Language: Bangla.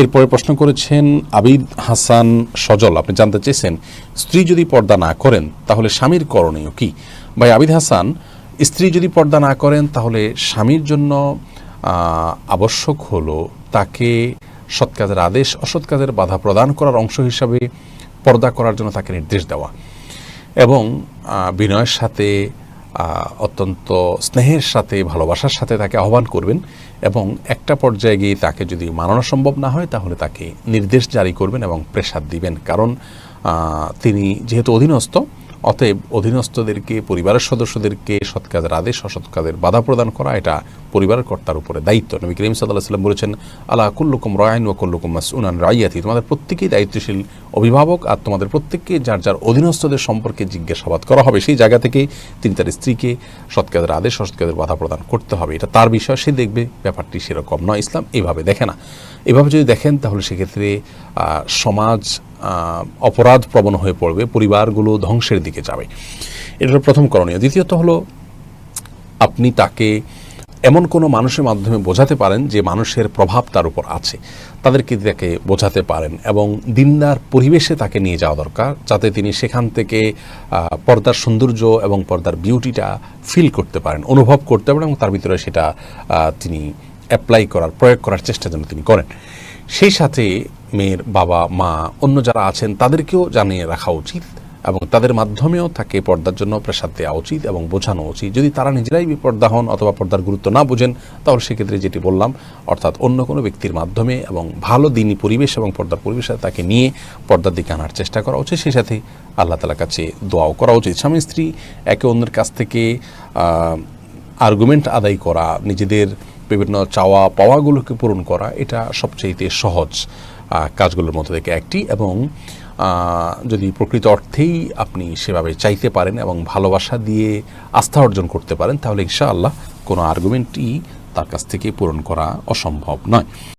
এরপরে প্রশ্ন করেছেন আবিদ হাসান সজল, আপনি জানতে চেয়েছেন, স্ত্রী যদি পর্দা না করেন, তাহলে স্বামীর করণীয় কি? ভাই আবিদ হাসান, স্ত্রী যদি পর্দা না করেন, তাহলে স্বামীর জন্য আবশ্যক হলো তাকে সৎ কাজের আদেশ, অসৎ কাজের বাধা প্রদান করার অংশ হিসাবে পর্দা করার জন্য তাকে নির্দেশ দেওয়া। এবং বিনয়ের সাথে অত্যন্ত স্নেহের সাথে, ভালোবাসার সাথে তাকে আহ্বান করবেন এবং একটা পর্যায়ে গিয়ে তাকে যদি মানানো সম্ভব না হয়, তাহলে তাকে নির্দেশ জারি করবেন এবং প্রেসার দিবেন। কারণ তিনি যেহেতু অধীনস্থ অতএব অধীনস্থদেরকে, পরিবারের সদস্যদেরকে সৎ কাজের আদেশ, অসৎ কাজের বাধা প্রদান করা, এটা পরিবারের কর্তার উপরে দায়িত্ব। নবী করিম সাল্লাহ সাল্লাম বলেছেন আল্লাহ কুল্লুকুম রয়াইন ও কুল্লুকুম মাসউনান রাইয়াতি। তোমাদের প্রত্যেকেই দায়িত্বশীল অভিভাবক আর তোমাদের প্রত্যেককে যার যার অধীনস্থদের সম্পর্কে জিজ্ঞাসাবাদ করা হবে, সেই জায়গা থেকে তিনি তার স্ত্রীকে সৎ কাজের আদেশ, অসৎ কাজের বাধা প্রদান করতে হবে। এটা তার বিষয়, সে দেখবে ব্যাপারটি সেরকম নয়, ইসলাম এইভাবে দেখে না। এভাবে যদি দেখেন, তাহলে সেক্ষেত্রে সমাজ অপরাধ প্রবণ হয়ে পড়বে, পরিবারগুলো ধ্বংসের দিকে যাবে। এটা প্রথম করণীয়। দ্বিতীয়ত হলো, আপনি তাকে এমন কোনো মানুষের মাধ্যমে বোঝাতে পারেন যে মানুষের প্রভাব তার উপর আছে। তাদেরকে তাকে বোঝাতে পারেন এবং দিনদার পরিবেশে তাকে নিয়ে যাওয়া দরকার, যাতে তিনি সেখান থেকে পর্দার সৌন্দর্য এবং পর্দার বিউটিটা ফিল করতে পারেন, অনুভব করতে পারেন এবং তার ভিতরে সেটা তিনি অ্যাপ্লাই করার, প্রয়োগ করার চেষ্টা যেন তিনি করেন। সেই সাথে মেয়ের বাবা, মা, অন্য যারা আছেন, তাদেরকেও জানিয়ে রাখা উচিত এবং তাদের মাধ্যমেও তাকে পর্দার জন্য প্রেসার দেওয়া উচিত এবং বোঝানো উচিত। যদি তারা নিজেরাই বিপর্দা হন অথবা পর্দার গুরুত্ব না বুঝেন, তাহলে সেক্ষেত্রে যেটি বললাম, অর্থাৎ অন্য কোনো ব্যক্তির মাধ্যমে এবং ভালো দিনই পরিবেশ এবং পর্দার পরিবেশে তাকে নিয়ে পর্দার দিকে আনার চেষ্টা করা উচিত। সেই সাথে আল্লাহ তালার কাছে দোয়াও করা উচিত। স্বামী, স্ত্রী একে অন্যের কাছ থেকে আর্গুমেন্ট আদায় করা, নিজেদের বিভিন্ন চাওয়া পাওয়াগুলোকে পূরণ করা, এটা সবচেয়ে সহজ কাজগুলোর মধ্যে থেকে একটি এবং যদি প্রকৃত অর্থেই আপনি সেভাবে চাইতে পারেন এবং ভালোবাসা দিয়ে আস্থা অর্জন করতে পারেন, তাহলে ইনশাআল্লাহ কোনো আর্গুমেন্টই তার কাছ থেকে পূরণ করা অসম্ভব নয়।